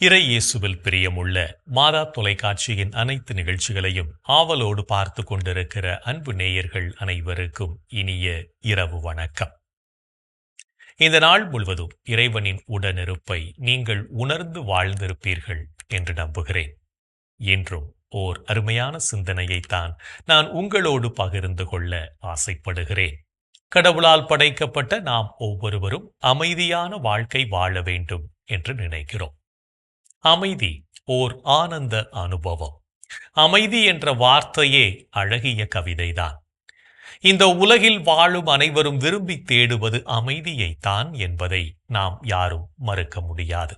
இறை இயேசுவில் பிரியமுள்ள மாதா தொலைக்காட்சியின் அனைத்து நிகழ்ச்சிகளையும் ஆவலோடு பார்த்து கொண்டிருக்கிற அன்பு நேயர்கள் அனைவருக்கும் இனிய இரவு வணக்கம். இந்த நாள் முழுவதும் இறைவனின் உடனிருப்பை நீங்கள் உணர்ந்து வாழ்ந்திருப்பீர்கள் என்று நம்புகிறேன். இன்றும் ஓர் அருமையான சிந்தனையைத்தான் நான் உங்களோடு பகிர்ந்து கொள்ள ஆசைப்படுகிறேன். கடவுளால் படைக்கப்பட்ட நாம் ஒவ்வொருவரும் அமைதியான வாழ்க்கை வாழ வேண்டும் என்று நினைக்கிறோம். அமைதி ஓர் ஆனந்த அனுபவம். அமைதி என்ற வார்த்தையே அழகிய கவிதைதான். இந்த உலகில் வாழும் அனைவரும் விரும்பி தேடுவது அமைதியைத்தான் என்பதை நாம் யாரும் மறுக்க முடியாது.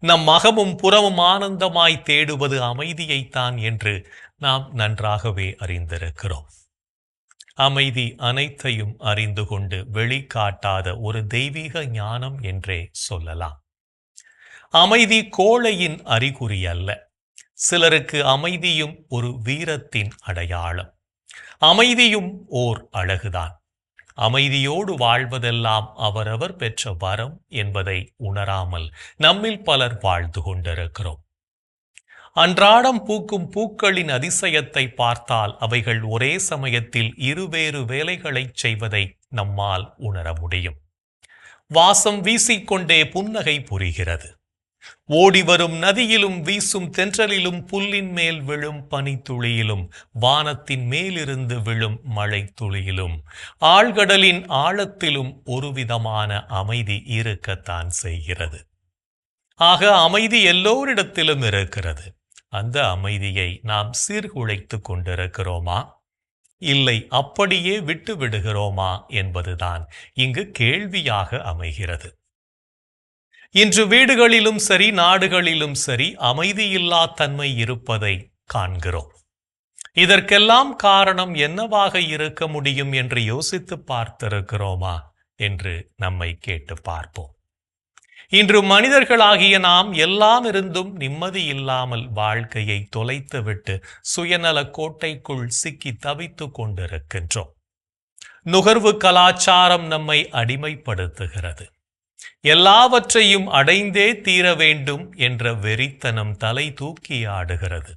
நம் மகமும் புறமும் ஆனந்தமாய் தேடுவது அமைதியைத்தான் என்று நாம் நன்றாகவே அறிந்திருக்கிறோம். அமைதி அனைத்தையும் அறிந்து கொண்டு வெளிக்காட்டாத ஒரு தெய்வீக ஞானம் என்றே சொல்லலாம். அமைதி கோழையின் அறிகுறி அல்ல. சிலருக்கு அமைதியும் ஒரு வீரத்தின் அடையாளம். அமைதியும் ஓர் அழகுதான். அமைதியோடு வாழ்வதெல்லாம் அவரவர் பெற்ற வரம் என்பதை உணராமல் நம்மில் பலர் வாழ்ந்து கொண்டிருக்கிறோம். அன்றாடம் பூக்கும் பூக்களின் அதிசயத்தை பார்த்தால் அவைகள் ஒரே சமயத்தில் இருவேறு வேலைகளைச் செய்வதை நம்மால் உணர முடியும். வாசம் வீசிக்கொண்டே புன்னகை புரிகிறது. ஓடி வரும் நதியிலும் வீசும் தென்றலிலும் புல்லின் மேல் விழும் பனித்துளியிலும் வானத்தின் மேலிருந்து விழும் மழை துளியிலும் ஆழ்கடலின் ஆழத்திலும் ஒரு விதமான அமைதி இருக்கத்தான் செய்கிறது. ஆக அமைதி எல்லோரிடத்திலும் இருக்கிறது. அந்த அமைதியை நாம் சீர்குலைத்து கொண்டிருக்கிறோமா? இல்லை அப்படியே விட்டு விடுகிறோமா என்பதுதான் இங்கு கேள்வியாக அமைகிறது. இன்று வீடுகளிலும் சரி நாடுகளிலும் சரி அமைதியில்லா தன்மை இருப்பதை காண்கிறோம். இதற்கெல்லாம் காரணம் என்னவாக இருக்க முடியும் என்று யோசித்து பார்த்திருக்கிறோமா என்று நம்மை கேட்டு பார்ப்போம். இன்று மனிதர்களாகிய நாம் எல்லாம் இருந்தும் நிம்மதி இல்லாமல் வாழ்க்கையை தொலைத்துவிட்டு சுயநல கோட்டைக்குள் சிக்கி தவித்துக் கொண்டிருக்கின்றோம். நுகர்வு கலாச்சாரம் நம்மை அடிமைப்படுத்துகிறது. எல்லாவற்றையும் அடைந்தே தீர வேண்டும் என்ற வெறித்தனம் தலை தூக்கி ஆடுகிறது.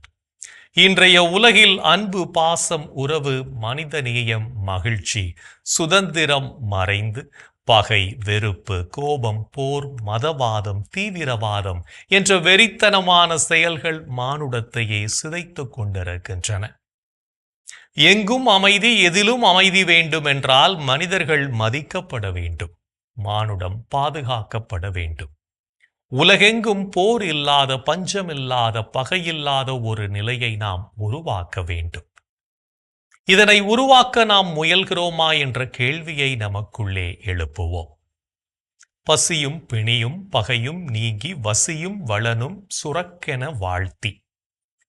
இன்றைய உலகில் அன்பு பாசம் உறவு மனித நேயம் மகிழ்ச்சி சுதந்திரம் மறைந்து பகை வெறுப்பு கோபம் போர் மதவாதம் தீவிரவாதம் என்ற வெறித்தனமான செயல்கள் மானுடத்தையே சிதைத்துக் கொண்டிருக்கின்றன. எங்கும் அமைதி எதிலும் அமைதி வேண்டும் என்றால் மனிதர்கள் மதிக்கப்பட வேண்டும். மானுடம் பாதுகாக்கப்பட வேண்டும். உலகெங்கும் போர் இல்லாத பஞ்சமில்லாத பகையில்லாத ஒரு நிலையை நாம் உருவாக்க வேண்டும். இதனை உருவாக்க நாம் முயல்கிறோமா என்ற கேள்வியை நமக்குள்ளே எழுப்புவோம். பசியும் பிணியும் பகையும் நீங்கி வசியும் வளனும் சுரக்கென வாழ்த்தி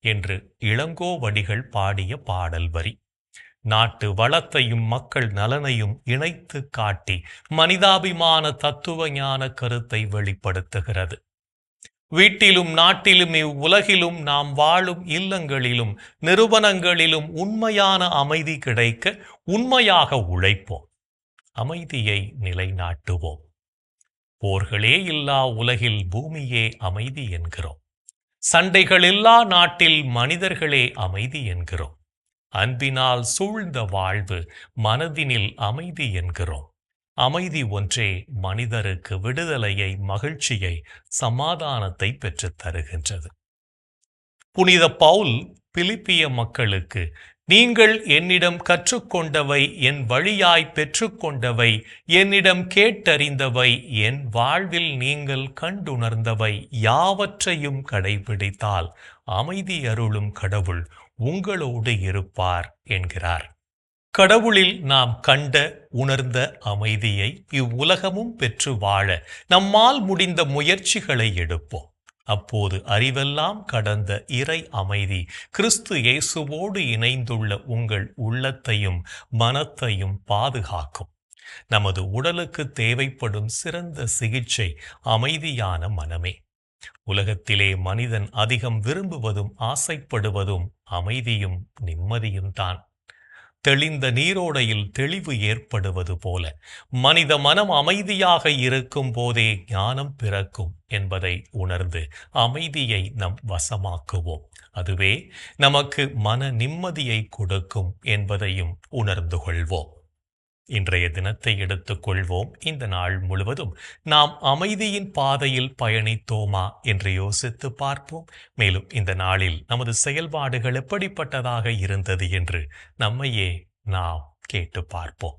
என்று இளங்கோவடிகள் பாடிய பாடல் வரி. நாட்டு வளத்தையும் மக்கள் நலனையும் இணைத்து காட்டி மனிதாபிமான தத்துவ ஞான கருத்தை வெளிப்படுத்துகிறது. வீட்டிலும் நாட்டிலும் இவ்வுலகிலும் நாம் வாழும் இல்லங்களிலும் நிறுவனங்களிலும் உண்மையான அமைதி கிடைக்க உண்மையாக உழைப்போம். அமைதியை நிலைநாட்டுவோம். போர்களே இல்லா உலகில் பூமியே அமைதி என்கிறோம். சண்டைகள் இல்லா நாட்டில் மனிதர்களே அமைதி என்கிறோம். அன்பினால் சூழ்ந்த வாழ்வு மனதினில் அமைதி என்கிறோம். அமைதி ஒன்றே மனிதருக்கு விடுதலையை மகிழ்ச்சியை சமாதானத்தை பெற்றுத் தருகின்றது. புனித பவுல் பிலிப்பிய மக்களுக்கு நீங்கள் என்னிடம் கற்றுக்கொண்டவை என் வழியாய் பெற்றுக்கொண்டவை என்னிடம் கேட்டறிந்தவை என் வாழ்வில் நீங்கள் கண்டுணர்ந்தவை யாவற்றையும் கடைபிடித்தால் அமைதி அருளும் கடவுள் உங்களோடு இருப்பார் என்கிறார். கடவுளில் நாம் கண்ட உணர்ந்த அமைதியை இவ்வுலகமும் பெற்று வாழ நம்மால் முடிந்த முயற்சிகளை எடுப்போம். அப்போது அறிவெல்லாம் கடந்த இறை அமைதி கிறிஸ்து இயேசுவோடு இணைந்துள்ள உங்கள் உள்ளத்தையும் மனத்தையும் பாதுகாக்கும். நமது உடலுக்கு தேவைப்படும் சிறந்த சிகிச்சை அமைதியான மனமே. உலகத்திலே மனிதன் அதிகம் விரும்புவதும் ஆசைப்படுவதும் அமைதியும் நிம்மதியும் தான். தெளிந்த நீரோடையில் தெளிவு ஏற்படுவது போல மனித மனம் அமைதியாக இருக்கும் போதே ஞானம் பிறக்கும் என்பதை உணர்ந்து அமைதியை நம் வசமாக்குவோம். அதுவே நமக்கு மன நிம்மதியை கொடுக்கும் என்பதையும் உணர்ந்து கொள்வோம். இன்றைய தினத்தை எடுத்துக்கொள்வோம் இந்த நாள் முழுவதும் நாம் அமைதியின் பாதையில் பயணித்தோமா என்று யோசித்து பார்ப்போம். மேலும் இந்த நாளில் நமது செயல்பாடுகள் எப்படிப்பட்டதாக இருந்தது என்று நம்மையே நாம் கேட்டு பார்ப்போம்.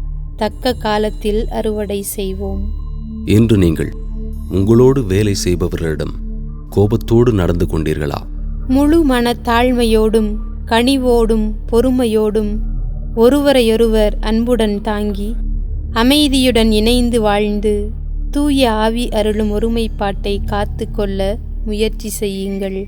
தக்க காலத்தில் அறுவடை செய்வோம். இன்று நீங்கள் உங்களோடு வேலை செய்பவர்களிடம் கோபத்தோடு நடந்து கொண்டீர்களா? முழு மனத்தாழ்மையோடும் கனிவோடும் பொறுமையோடும் ஒருவரையொருவர் அன்புடன் தாங்கி அமைதியுடன் இணைந்து வாழ்ந்து தூய ஆவி அருளும் ஒருமைப்பாட்டை காத்து கொள்ள முயற்சி செய்யுங்கள்.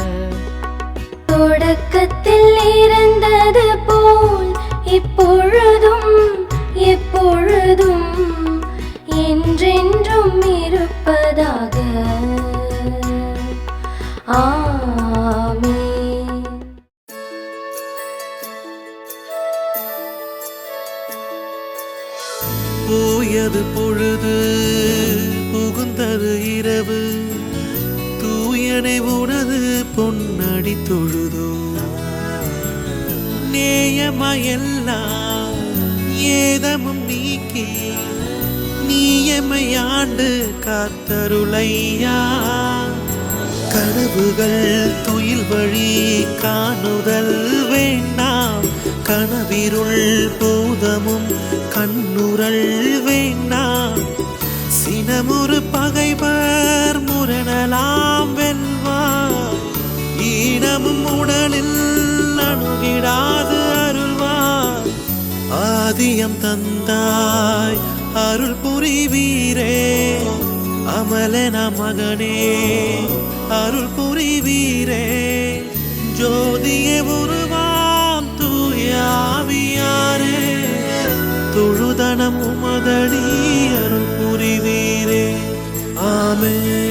தொடக்கத்தில் இருந்தது போல் இப்பொழுதும் எப்பொழுதும் என்றென்றும் இருப்பதாக. ஆமென். போயது பொழுது புகுந்தது இரவு. என்னை உனது பொன்னடி தொழுதோ? நேயமையெல்லாம் ஏதமும் நீக்கி நீயமையாண்டு காத்தருளையா? கனவுகள் துயில் வழி காணுதல் வேண்டாம் கனவிருள் பூதமும் கண்ணுரல் வேண்டாம். சினமுறு பகைவர் மரணலாம் வெல்வார் ஈனமும் உடலில் அணுகிடாது அருள்வார் ஆதியம் தந்தாய் அருள் புரிவீரே. அமலன மகனே அருள் புரிவீரே. ஜோதியே உருவாம் தூயாவியாரே தொழுதனம் உமதடி அருள் புரிவீரே. ஆமே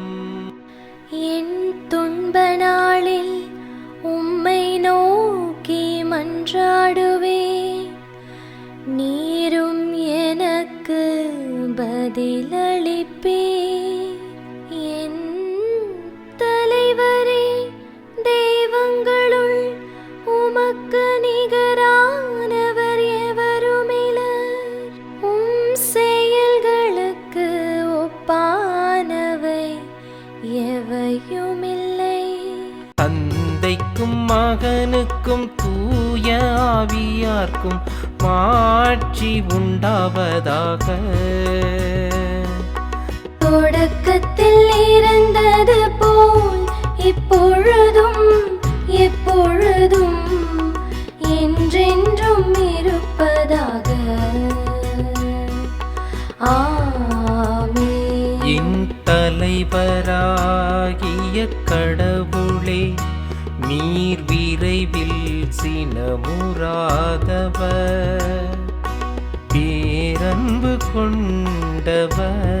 என் துன்ப நாளில் உம்மை நோக்கி மன்றாடுவேன் நீரும் எனக்கு பதிலை மகனுக்கும் தூய ஆவியார்க்கும் மாட்சி உண்டாவதாக. தொடக்கத்தில் இருந்தது போல் இப்பொழுதும் எப்பொழுதும் என்றென்றும் இருப்பதாக. என் தலைவராகிய கடவுளே நீர் விரைவில் சினமுறாதவர். பேரன்பு கொண்டவர்.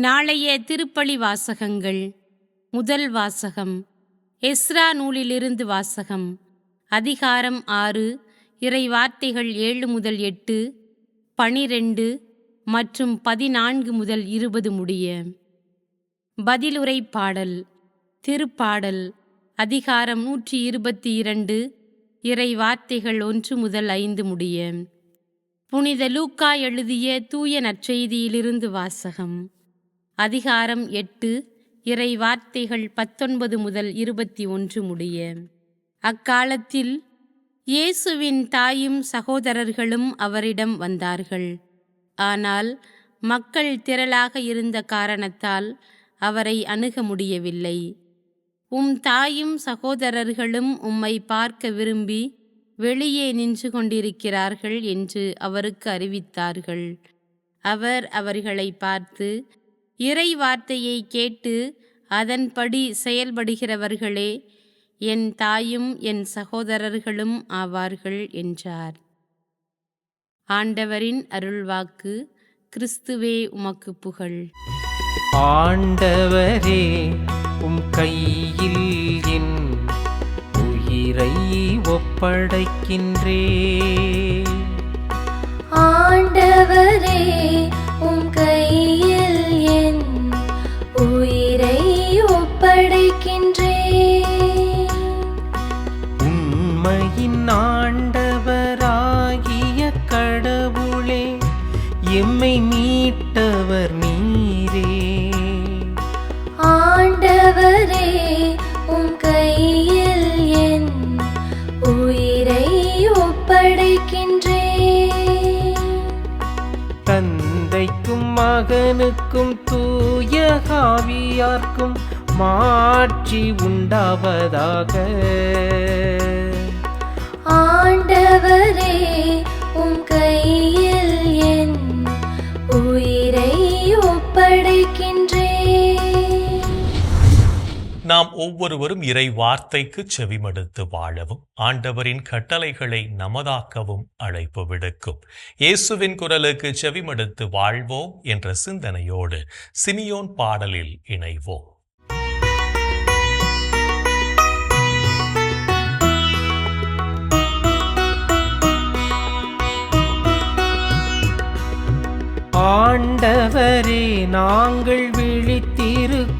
நாளைய திருப்பலி வாசகங்கள். முதல் வாசகம். எஸ்ரா நூலிலிருந்து வாசகம். அதிகாரம் ஆறு இறை வார்த்தைகள் ஏழு முதல் எட்டு பனிரெண்டு மற்றும் பதினான்கு முதல் இருபது முடிய. பதிலுரை பாடல். திருப்பாடல். அதிகாரம் நூற்றி இருபத்தி இரண்டு இறை வார்த்தைகள் ஒன்று முதல் ஐந்து முடிய. புனித லூக்கா எழுதிய தூய நற்செய்தியிலிருந்து வாசகம். அதிகாரம் எட்டு இறை வார்த்தைகள் பத்தொன்பது முதல் இருபத்தி ஒன்று முடிய. அக்காலத்தில் இயேசுவின் தாயும் சகோதரர்களும் அவரிடம் வந்தார்கள். ஆனால் மக்கள் திரளாக இருந்த காரணத்தால் அவரை அணுக முடியவில்லை. உம் தாயும் சகோதரர்களும் உம்மை பார்க்க விரும்பி வெளியே நின்று கொண்டிருக்கிறார்கள் என்று அவருக்கு அறிவித்தார்கள். அவர் அவர்களை பார்த்து இறை வார்த்தையை கேட்டு அதன்படி செயல்படுகிறவர்களே என் தாயும் என் சகோதரர்களும் ஆவார்கள் என்றார். ஆண்டவரின் அருள்வாக்கு கிறிஸ்துவே உமக்கு புகழ். ஆண்டவரே உம் கையில் என் உயிரை ஒப்படைக்கின்றே. ஆண்டவரே மகனுக்கும் தூய காவியார்க்கும் மாட்சி உண்டாவதாக. ஆண்டவரே நாம் ஒவ்வொருவரும் இறை வார்த்தைக்கு செவிமடுத்து வாழவும் ஆண்டவரின் கட்டளைகளை நமதாக்கவும் அழைப்பு விடுக்கும். இயேசுவின் குரலுக்கு செவிமடுத்து வாழ்வோம் என்ற சிந்தனையோடு சிமியோன் பாடலில் இணைவோம். ஆண்டவரே நாங்கள் விழித்திருக்கும்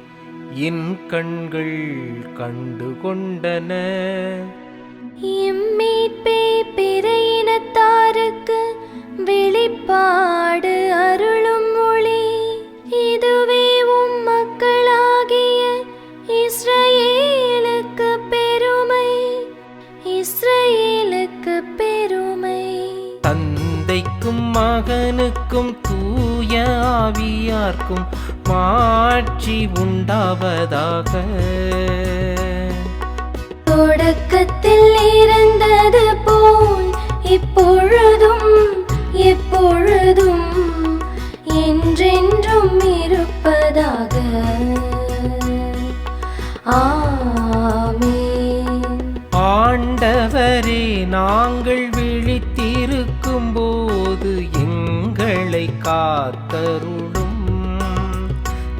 என் கண்கள் கண்டு கொண்டன. இம்மீட்பே பிற இனத்தாருக்கு வெளிப்பாடு அருளும் ஒளி இதுவே உம் மக்களாகிய இஸ்ரவேலுக்கு பெருமை. இஸ்ரவேலுக்கு பெருமை. தந்தைக்கும் மகனுக்கும் தூய ஆவியார்க்கும் மாட்சி உண்டாவதாக. தொடக்கத்தில் இருந்தது போல் இப்பொழுதும் எப்பொழுதும் என்றென்றும் இருப்பதாக. ஆண்டவரே நாங்கள் விழித்திருக்கும் போது எங்களை காத்தருளும்.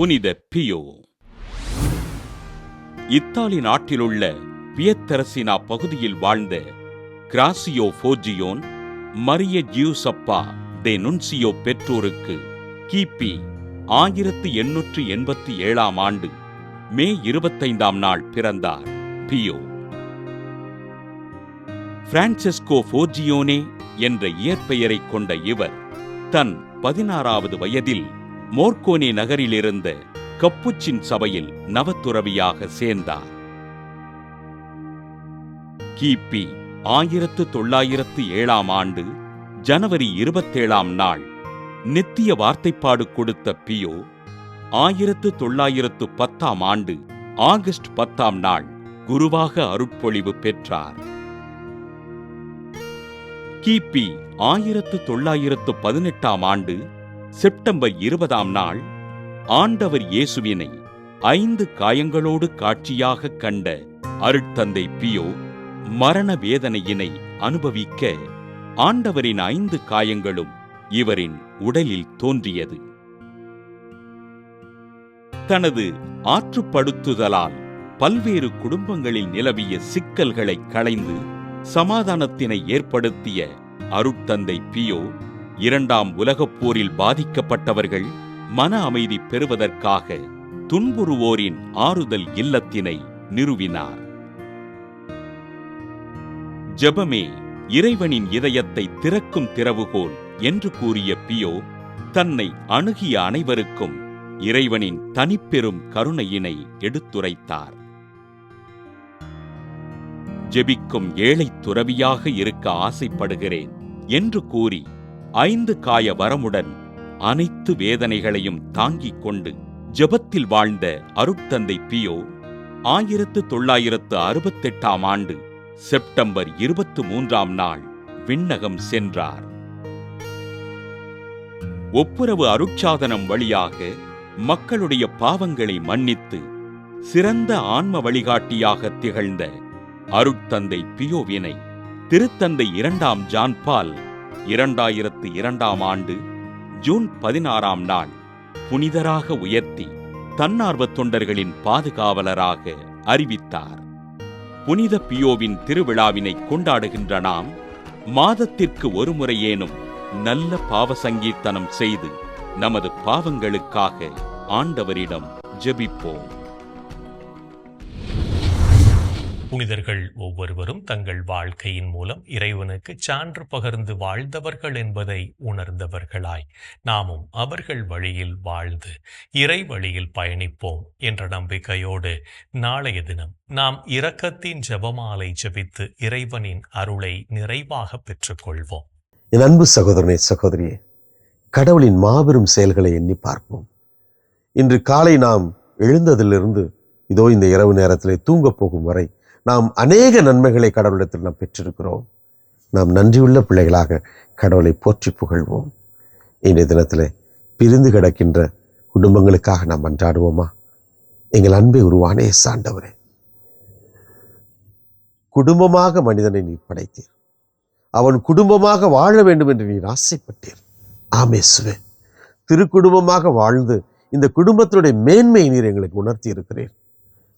புனித பியோ. இத்தாலி நாட்டிலுள்ள பியத்தரசினா பகுதியில் வாழ்ந்த கிராசியோ போர்ஜியோன் மரிய ஜியூசப்பா தே நுன்சியோ பெற்றோருக்கு கிபி ஆயிரத்து எண்ணூற்று எண்பத்தி ஏழாம் ஆண்டு மே இருபத்தைந்தாம் நாள் பிறந்தார் பியோ. பிரான்செஸ்கோ போர்ஜியோனே என்ற இயற்பெயரைக் கொண்ட இவர் தன் பதினாறாவது வயதில் மோர்கோனே நகரிலிருந்த கப்புச்சின் சபையில் நவத்துறவியாக சேர்ந்தார். கிபி ஆயிரத்து தொள்ளாயிரத்து ஏழாம் ஆண்டு ஜனவரி இருபத்தேழாம் நாள் நித்திய வார்த்தைப்பாடு கொடுத்த பியோ ஆயிரத்து தொள்ளாயிரத்து பத்தாம் ஆண்டு ஆகஸ்ட் பத்தாம் நாள் குருவாக அருட்பொழிவு பெற்றார். கிபி ஆயிரத்து தொள்ளாயிரத்து பதினெட்டாம் ஆண்டு செப்டம்பர் இருபதாம் நாள் ஆண்டவர் இயேசுவினை ஐந்து காயங்களோடு காட்சியாக கண்ட அருட்தந்தை பியோ மரண வேதனையினை அனுபவிக்க ஆண்டவரின் ஐந்து காயங்களும் இவரின் உடலில் தோன்றியது. தனது ஆற்றுப்படுத்துதலால் பல்வேறு குடும்பங்களில் நிலவிய சிக்கல்களை களைந்து சமாதானத்தினை ஏற்படுத்திய அருட்தந்தை பியோ இரண்டாம் உலகப் போரில் பாதிக்கப்பட்டவர்கள் மன அமைதி பெறுவதற்காக துன்புறுவோரின் ஆறுதல் இல்லத்தினை நிறுவினார். ஜெபமே இறைவனின் இதயத்தை திறக்கும் திறவுகோல் என்று கூறிய பியோ தன்னை அணுகிய அனைவருக்கும் இறைவனின் தனிப்பெரும் கருணையினை எடுத்துரைத்தார். ஜெபிக்கும் ஏழைத் துறவியாக இருக்க ஆசைப்படுகிறேன் என்று கூறி ஐந்து காய வரமுடன் அனைத்து வேதனைகளையும் தாங்கிக் கொண்டு ஜெபத்தில் வாழ்ந்த அருட்தந்தை பியோ ஆயிரத்து தொள்ளாயிரத்து அறுபத்தெட்டாம் ஆண்டு செப்டம்பர் இருபத்து மூன்றாம் நாள் விண்ணகம் சென்றார். ஒப்புரவு அருட்சாதனம் வழியாக மக்களுடைய பாவங்களை மன்னித்து சிறந்த ஆன்ம வழிகாட்டியாக திகழ்ந்த அருட்தந்தை பியோவினை திருத்தந்தை இரண்டாம் ஜான்பால் இரண்டாயிரத்து இரண்டாம் ஆண்டு ஜூன் பதினாறாம் நாள் புனிதராக உயர்த்தி தன்னார்வ தொண்டர்களின் பாதுகாவலராக அறிவித்தார். புனித பியோவின் திருவிழாவினை கொண்டாடுகின்ற நாம் மாதத்திற்கு ஒரு முறையேனும் நல்ல பாவ சங்கீர்த்தனம் செய்து நமது பாவங்களுக்காக ஆண்டவரிடம் ஜெபிப்போம். புனிதர்கள் ஒவ்வொருவரும் தங்கள் வாழ்க்கையின் மூலம் இறைவனுக்கு சான்று பகர்ந்து வாழ்ந்தவர்கள் என்பதை உணர்ந்தவர்களாய். நாமும் அவர்கள் வழியில் வாழ்ந்து இறை வழியில் பயணிப்போம் என்ற நம்பிக்கையோடு நாளைய தினம் நாம் இரக்கத்தின் ஜெபமாலை ஜெபித்து இறைவனின் அருளை நிறைவாக பெற்றுக்கொள்வோம். என் அன்பு சகோதரனே சகோதரியே கடவுளின் மாபெரும் செயல்களை எண்ணி பார்ப்போம். இன்று காலை நாம் எழுந்ததிலிருந்து இதோ இந்த இரவு நேரத்திலே தூங்கப் போகும் வரை நாம் அநேக நன்மைகளை கடவுளிடத்தில் நாம் பெற்றிருக்கிறோம். நாம் நன்றியுள்ள பிள்ளைகளாக கடவுளை போற்றி புகழ்வோம். இன்றைய தினத்தில் பிரிந்து கிடக்கின்ற குடும்பங்களுக்காக நாம் அன்றாடுவோமா? எங்கள் அன்பை உருவானே சாண்டவரே. குடும்பமாக மனிதனை நீ படைத்தீர். அவன் குடும்பமாக வாழ வேண்டும் என்று நீர் ஆசைப்பட்டீர். ஆமேசுவே திருக்குடும்பமாக வாழ்ந்து இந்த குடும்பத்தினுடைய மேன்மையை நீர் எங்களுக்கு உணர்த்தி இருக்கிறீர்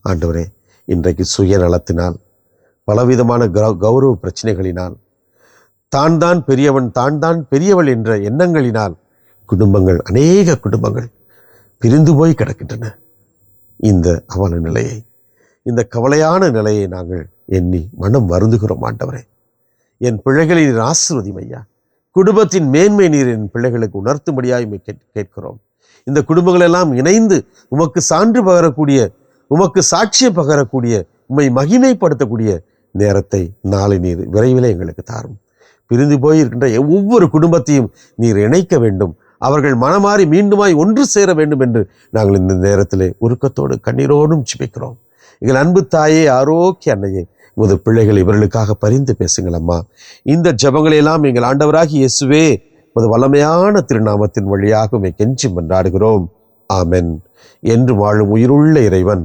ஆண்டவரே இன்றைக்கு சுயநலத்தினால் பலவிதமான கௌ- கௌரவ பிரச்சனைகளினால் தான் தான் பெரியவன் தான் தான் பெரியவள் என்ற எண்ணங்களினால் குடும்பங்கள் அநேக குடும்பங்கள் பிரிந்து போய் கிடக்கின்றன. இந்த அவல நிலையை இந்த கவலையான நிலையை நாங்கள் எண்ணி மனம் வருந்துகிறோம் ஆண்டவரே. என் பிள்ளைகளை நீர் ஆசிர்வதியும் ஐயா குடும்பத்தின் மேன்மை நீர் என் பிள்ளைகளுக்கு உணர்த்தும்படியாய் கேட் கேட்கிறோம். இந்த குடும்பங்களெல்லாம் இணைந்து உமக்கு சான்று பகரக்கூடிய உமக்கு சாட்சியம் பகரக்கூடிய உம்மை மகிமைப்படுத்தக்கூடிய நேரத்தை நாளை நீர் விரைவிலே எங்களுக்கு தாரும். பிரிந்து போயிருக்கின்ற ஒவ்வொரு குடும்பத்தையும் நீர் இணைக்க வேண்டும். அவர்கள் மனமாறி மீண்டுமாய் ஒன்று சேர வேண்டும் என்று நாங்கள் இந்த நேரத்திலே உருக்கத்தோடு கண்ணீரோடும் சிபிக்கிறோம் எங்கள் அன்பு தாயே ஆரோக்கிய அன்னையே உமது பிள்ளைகள் இவர்களுக்காக பரிந்து பேசுங்கள் அம்மா. இந்த ஜெபங்களை எல்லாம் எங்கள் ஆண்டவராகி இயேசுவே உமது வல்லமையான திருநாமத்தின் வழியாக உமை கெஞ்சி மன்றாடுகிறோம். ஆமென். என்று வாழும் உயிருள்ள இறைவன்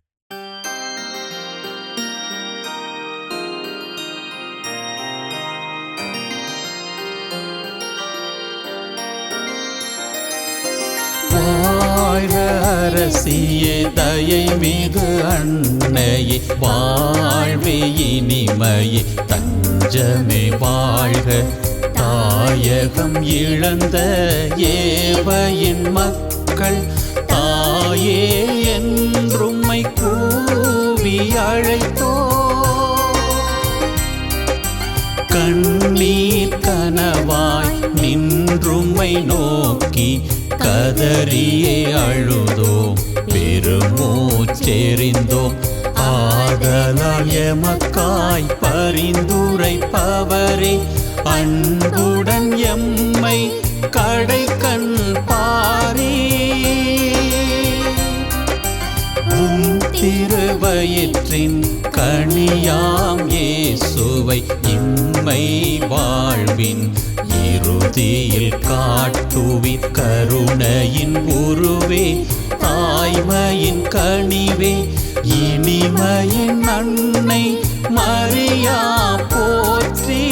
வாழ்க அரசியே தயை மிகு அன்னையே வாழ்வே இனிமையே தஞ்சமே வாழ்க. தாயகம் இழந்த ஏவையின் மக்கள் தாயே என்றும்மை கூவி அழைத்தோ கண்ணீர் கனவாய் நின்றுமை நோக்கி கதறியே அழுதோம் பெருமூச்செறிந்தோம். ஆதலால் எமக்காய் பரிந்துரைப்பவரே அன்புடன் எம்மை கடை கண் பாரே. திருவயிற்றின் கனியாம் இயேசுவை இம்மை வாழ்வின் இறுதியில் காட்டுவி கருணையின் உருவே தாய்மையின் கனிவே இனிமையின் அன்னை மரியா போற்றி